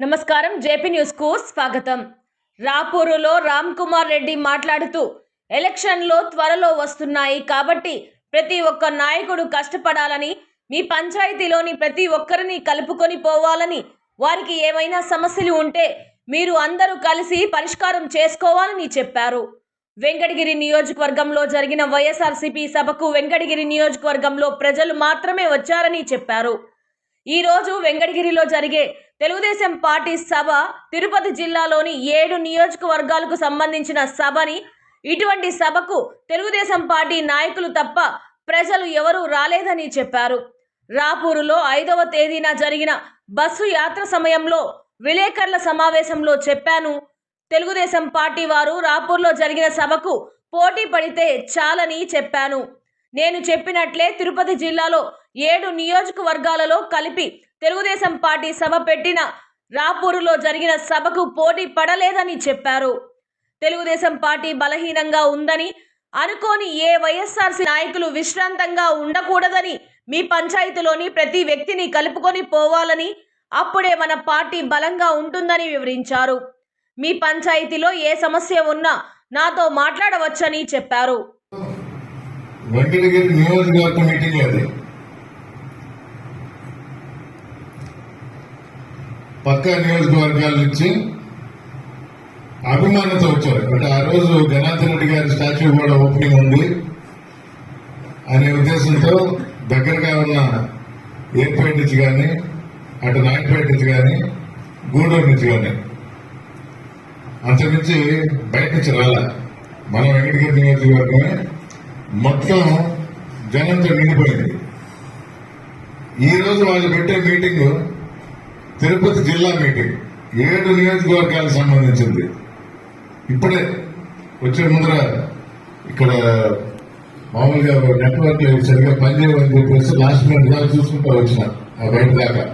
నమస్కారం జేపీ న్యూస్కు స్వాగతం. రాపూరులో రామ్ కుమార్ రెడ్డి మాట్లాడుతూ ఎలక్షన్లో త్వరలో వస్తున్నాయి కాబట్టి ప్రతి ఒక్క నాయకుడు కష్టపడాలని మీ పంచాయతీలోని ప్రతి ఒక్కరిని కలుపుకొని పోవాలని వారికి ఏమైనా సమస్యలు ఉంటే మీరు అందరూ కలిసి పరిష్కారం చేసుకోవాలని చెప్పారు. వెంకటగిరి నియోజకవర్గంలో జరిగిన వైఎస్ఆర్సీపీ సభకు వెంకటగిరి నియోజకవర్గంలో ప్రజలు మాత్రమే వచ్చారని చెప్పారు. ఈరోజు వెంకటగిరిలో జరిగే తెలుగుదేశం పార్టీ సభ తిరుపతి జిల్లాలోని ఏడు నియోజకవర్గాలకు సంబంధించిన సభని ఇటువంటి సభకు తెలుగుదేశం పార్టీ నాయకులు తప్ప ప్రజలు ఎవరూ రాలేదని చెప్పారు. రాపూరులో ఐదవ తేదీన జరిగిన బస్సు యాత్ర సమయంలో విలేకరుల సమావేశంలో చెప్పాను. తెలుగుదేశం పార్టీ వారు రాపూర్లో జరిగిన సభకు పోటీ పడితే చాలని చెప్పాను. నేను చెప్పినట్లే తిరుపతి జిల్లాలో ఏడు నియోజకవర్గాలలో కలిపి తెలుగుదేశం పార్టీ సభ పెట్టిన రాపూరులో జరిగిన సభకు పోటీ పడలేదని చెప్పారు. తెలుగుదేశం పార్టీ బలహీనంగా ఉందని అనుకోని ఏ వైఎస్ఆర్సీ నాయకులు విశ్రాంతంగా ఉండకూడదని మీ పంచాయతీలోని ప్రతి వ్యక్తిని కలుపుకొని పోవాలని అప్పుడే మన పార్టీ బలంగా ఉంటుందని వివరించారు. మీ పంచాయతీలో ఏ సమస్య ఉన్నా నాతో మాట్లాడవచ్చని చెప్పారు వెంకటగిరి నియోజకవర్గ మీటింగ్ అది పక్క నియోజకవర్గాల నుంచి అభిమానంతో వచ్చారు. అంటే ఆ రోజు జనార్దన్ రెడ్డి గారి స్టాచ్యూ కూడా ఓపెనింగ్ ఉంది అనే ఉద్దేశంతో దగ్గరగా ఉన్న ఏర్పేట నుంచి కానీ అటు నాయకపేట నుంచి కానీ గూడూరు నుంచి కానీ అంతకుమించి బయట నుంచి రాలా. మనం వెంకటగిరి నియోజకవర్గమే. మొత్తం జనంతో నిండిపోయింది. ఈ రోజు వాళ్ళు పెట్టే మీటింగ్ తిరుపతి జిల్లా మీటింగ్. ఏడు నియోజకవర్గాలకు సంబంధించింది. ఇప్పుడే వచ్చే ముందర ఇక్కడ మామూలుగా నెట్వర్క్ సరిగ్గా పనిచేయమని చెప్పేసి లాస్ట్ మినిట్ దాకా చూసుకుంటూ వచ్చిన ఆ బయట దాకా.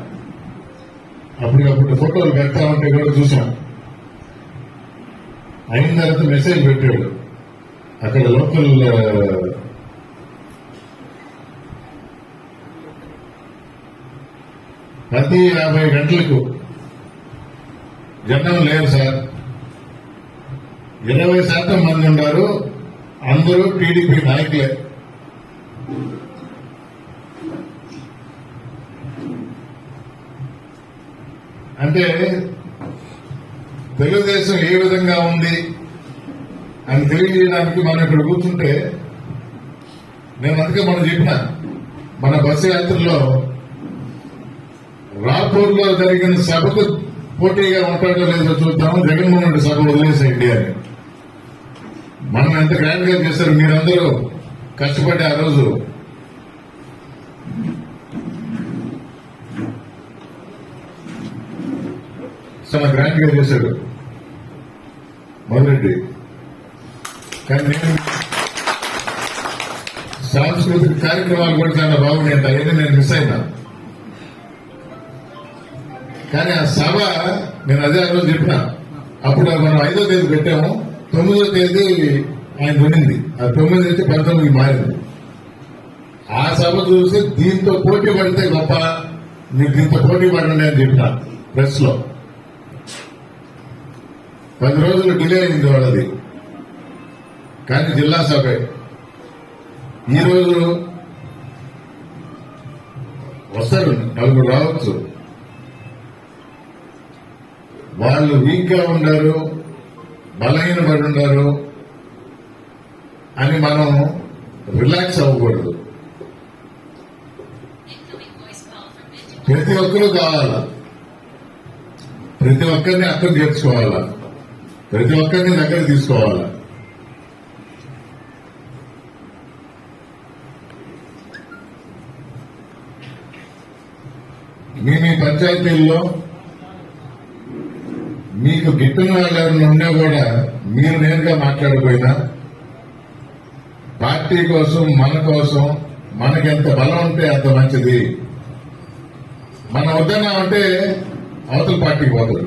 అప్పటికప్పుడు ఫోటోలు పెడతా ఉంటే కూడా చూసాం అయిన తర్వాత మెసేజ్ పెట్టాడు. అక్కడ లోకల్ ప్రతి యాభై గంటలకు. జనం లేరు సార్. ఇరవై శాతం మంది ఉన్నారు. అందరూ టీడీపీ నాయకులే. అంటే తెలుగుదేశం ఏ విధంగా ఉంది అని తెలియజేయడానికి మనం ఇక్కడ కూర్చుంటే నేను అందుకే మనం చెప్పిన మన బస్సు యాత్రలో రాపూర్లో జరిగిన సభకు పోటీగా ఉంటాడో లేదో చూద్దాము. జగన్మోహన్ రెడ్డి సభ వదిలేసేయండి అని. మనం ఎంత గ్రాండ్గా చేశారు మీరందరూ కష్టపడి ఆ రోజు. చాలా గ్రాండ్గా చేశాడు మొదలెడ్డి కానీ నేను సాంస్కృతిక కార్యక్రమాలు కూడా చాలా బాగున్నాయి అవన్నీ నేను మిస్ అయినా. కానీ ఆ సభ నేను అదే ఆ రోజు చెప్పిన. అప్పుడు మనం ఐదో తేదీ పెట్టాము. తొమ్మిదో తేదీ ఆయన ఉండింది ఆ తొమ్మిది నుంచి పంతొమ్మిది మారింది. ఆ సభ చూసి దీంతో పోటీ పడితే గొప్ప. మీరు దీంతో పోటీ పడండి అని చెప్పిన ప్రెస్లో పది రోజులు డిలే అయింది వాళ్ళది. కానీ జిల్లా సభే. ఈ రోజు వస్తారు నలుగురు రావచ్చు. వాళ్ళు వీక్గా ఉన్నారు బలహీన అని మనం రిలాక్స్ అవ్వకూడదు. ప్రతి ఒక్కరూ కావాలా. ప్రతి ఒక్కరిని అర్థం చేర్చుకోవాలా ప్రతి ఒక్కరిని దగ్గర తీసుకోవాలా. మీ మీ పంచాయతీల్లో మీకు గిట్టిన వాళ్ళు ఉన్నా కూడా మీరు నేరుగా మాట్లాడిపోయినా పార్టీ కోసం మన కోసం మనకి ఎంత బలం ఉంటే అంత మంచిది. మనం వద్దన్నామంటే అవతల పార్టీకి పోతారు